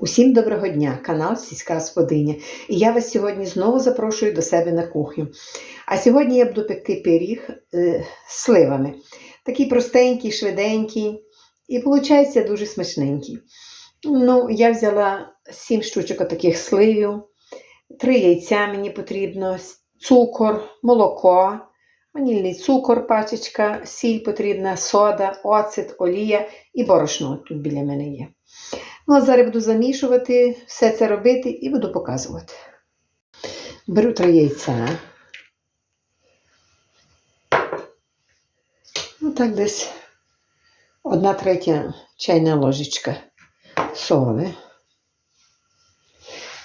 Усім доброго дня, канал Сільська Господиня. І я вас сьогодні знову запрошую до себе на кухню. А сьогодні я буду пекти пиріг е, з сливами. Такий простенький, швиденький і виходить дуже смачненький. Ну, я взяла 7 штучок таких сливів, 3 яйця мені потрібно, цукор, молоко, ванільний цукор, пачечка, сіль потрібна, сода, оцет, олія і борошно тут біля мене є. Ну, а зараз буду замішувати, все це робити і буду показувати. Беру три яйця. Ну, так десь одна третя чайна ложечка соли.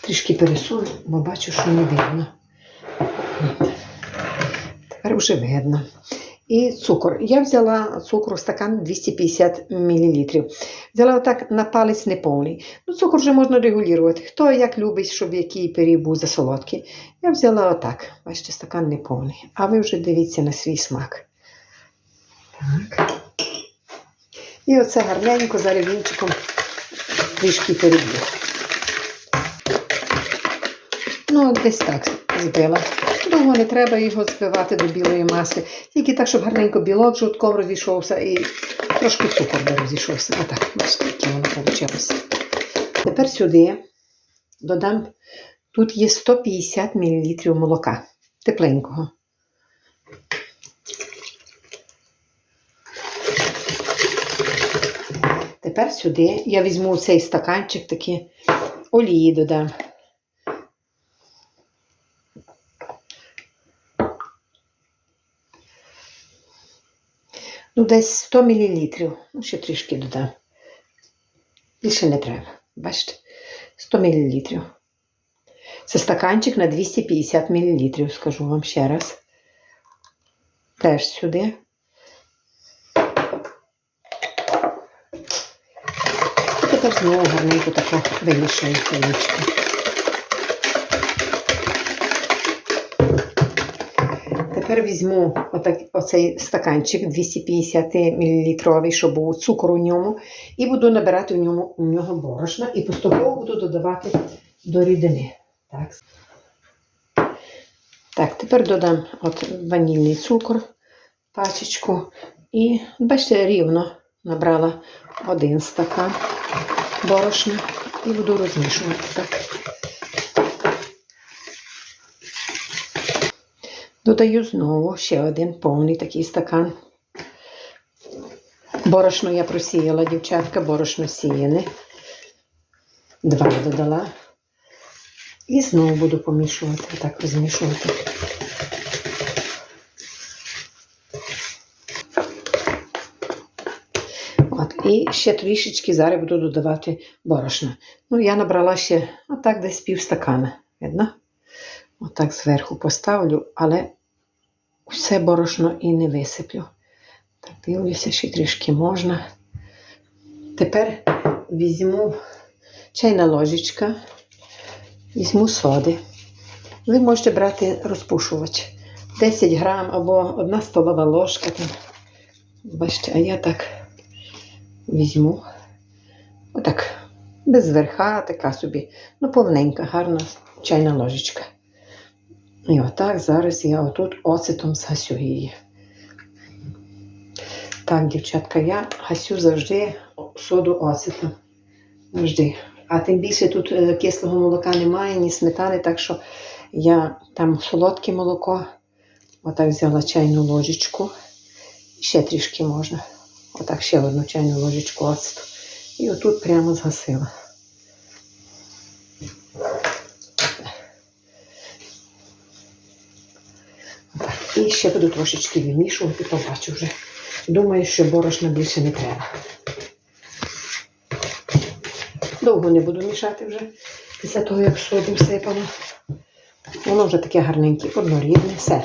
Трішки пересуну, бо бачу, що не видно. Тепер вже видно. І цукор. Я взяла цукру стакан 250 мл. Взяла отак на палець неповний. Ну, цукор вже можна регулювати. Хто як любить, щоб який пиріг був засолодкий. Я взяла отак. Бачите, стакан неповний. А ви вже дивіться на свій смак. Так. І оце гарненько зараз вінчиком трішки переб'ю. Ну, десь так збила. Довго не треба його збивати до білої маси. Тільки так, щоб гарненько білок жовтком розійшовся і трошки цукор би розійшовся. Отак, бачите, яке воно вийшло. Тепер сюди додам, тут є 150 мл молока тепленького. Тепер сюди я візьму цей стаканчик такий олії додам. Ну, десь 100 мл. Ну, ще трішки додам. Більше не треба. Бачите? 100 мл. Це стаканчик на 250 мл, скажу вам ще раз. Теж сюди. Тепер знову гарненько тако вимішую яєчко. Тепер візьму отак, оцей стаканчик 250 мл, щоб був цукор у ньому, і буду набирати в ньому, у нього борошна і поступово буду додавати до рідини. Так, так тепер додам от ванільний цукор, пачечку. І, бачите, рівно набрала один стакан борошна і буду розмішувати так. Додаю знову ще один повний такий стакан. Борошно я просіяла, дівчатка, борошно сіяне. Два додала. І знову буду помішувати, так розмішувати. От, і ще трішечки зараз буду додавати борошна. Ну, я набрала ще отак десь пів стакана. Видно? Отак зверху поставлю, але все борошно і не висиплю. Так, дивлюся, ще трішки можна. Тепер візьму чайна ложечка, візьму соди. Ви можете брати розпушувач 10 грам або одна столова ложка. Там. Бачите, а я так візьму. Отак, без верха, така собі, ну, повненька, гарна чайна ложечка. І отак зараз я отут оцетом згасю її. Так, дівчатка, я гасю завжди соду оцетом. Завжди. А тим більше тут е, кислого молока немає, ні сметани, так що я там солодке молоко. Отак взяла чайну ложечку. Ще трішки можна. Отак ще одну чайну ложечку оцету. І отут прямо згасила. І ще буду трошечки вимішувати, побачу вже. Думаю, що борошна більше не треба. Довго не буду мішати вже після того, як соду всипала. Воно вже таке гарненьке, однорідне, все.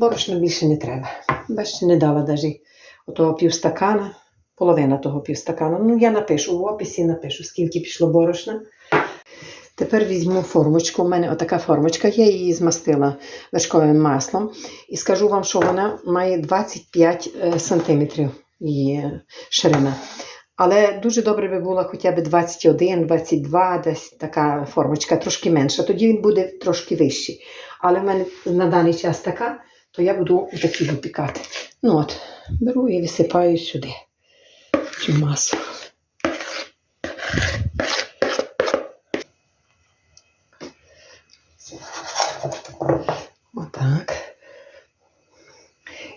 Борошна більше не треба. Бачите, не дала навіть отого півстакана, половина того півстакана. Ну, я напишу в описі, напишу, скільки пішло борошна. Тепер візьму формочку. У мене отака формочка, я її змастила вершковим маслом. І скажу вам, що вона має 25 см її ширина. Але дуже добре би було хоча б 21, 22, десь така формочка, трошки менша. Тоді він буде трошки вищий. Але в мене на даний час така, то я буду такі випікати. Ну от, беру і висипаю сюди цю масу. Отак.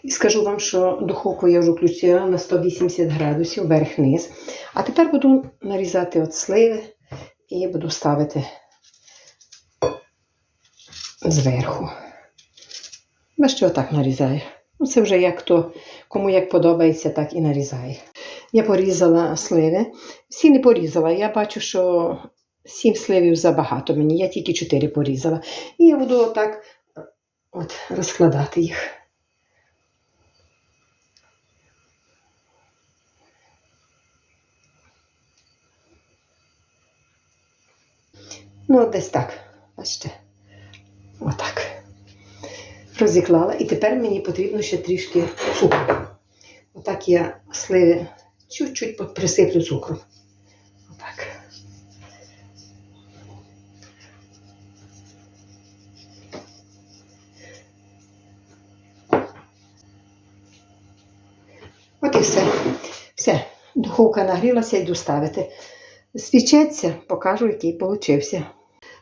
І скажу вам, що духовку я вже включила на 180 градусів верх-низ. А тепер буду нарізати от сливи і буду ставити зверху. Бачите, отак нарізаю. Ну, це вже як то, кому як подобається, так і нарізає. Я порізала сливи. Всі не порізала. Я бачу, що 7 сливів забагато мені. Я тільки 4 порізала. І я буду отак от, розкладати їх. Ну, от десь так. Бачите? Отак. Розіклала. І тепер мені потрібно ще трішки цукру. Отак я сливи чуть-чуть присиплю цукром. Отак. От і все. Все. Духовка нагрілася, йду ставити. Спічеться, покажу, який получився.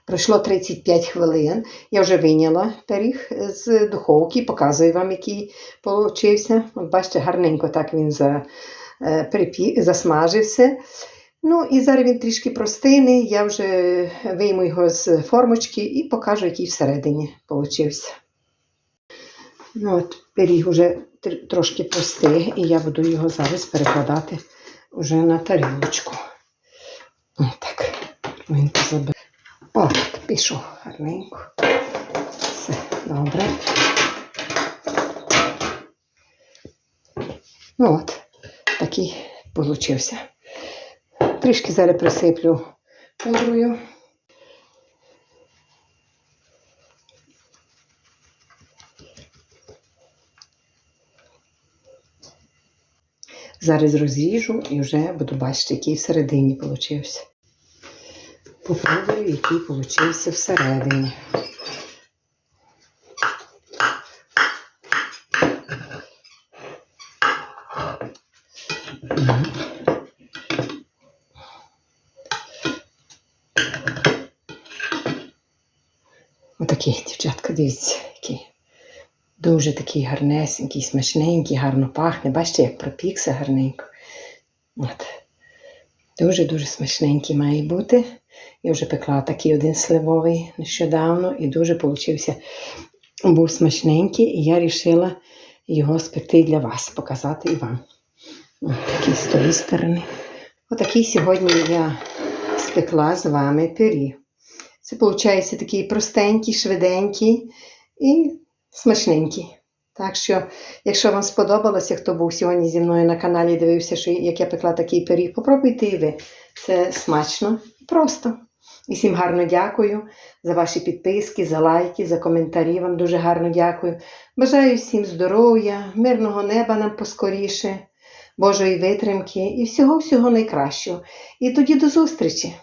Пройшло 35 хвилин. Я вже вийняла пиріг з духовки, показую вам, який получився. От бачите, гарненько так він за, е, припі, засмажився. Ну і зараз він трішки простине. Я вже вийму його з формочки і покажу, який всередині получився. Ну, от, пиріг вже тр- трошки простиг, і я буду його зараз перекладати вже на тарілочку. Так, гарненько заберу. О, пішов гарненько. Все, добре. Ну от, такий получився. Трішки зараз присиплю пудрою. Зараз розріжу і вже буду бачити, який всередині получився. Попробую, який получився всередині. Отакий, дівчатка, дивіться, який. Дуже такий гарнесенький, смачненький, гарно пахне. Бачите, як пропікся гарненько. От. Дуже-дуже смачненький має бути. Я вже пекла такий один сливовий нещодавно і дуже получився. Був смачненький, і я вирішила його спекти для вас, показати і вам. Такий з тої сторони. Отакий сьогодні я спекла з вами пиріг. Це виходить такий простенький, швиденький і смачненький. Так що, якщо вам сподобалося, хто був сьогодні зі мною на каналі, дивився, що як я пекла такий пиріг, попробуйте і ви. Це смачно і просто. І всім гарно дякую за ваші підписки, за лайки, за коментарі. Вам дуже гарно дякую. Бажаю всім здоров'я, мирного неба нам поскоріше, Божої витримки і всього-всього найкращого. І тоді до зустрічі!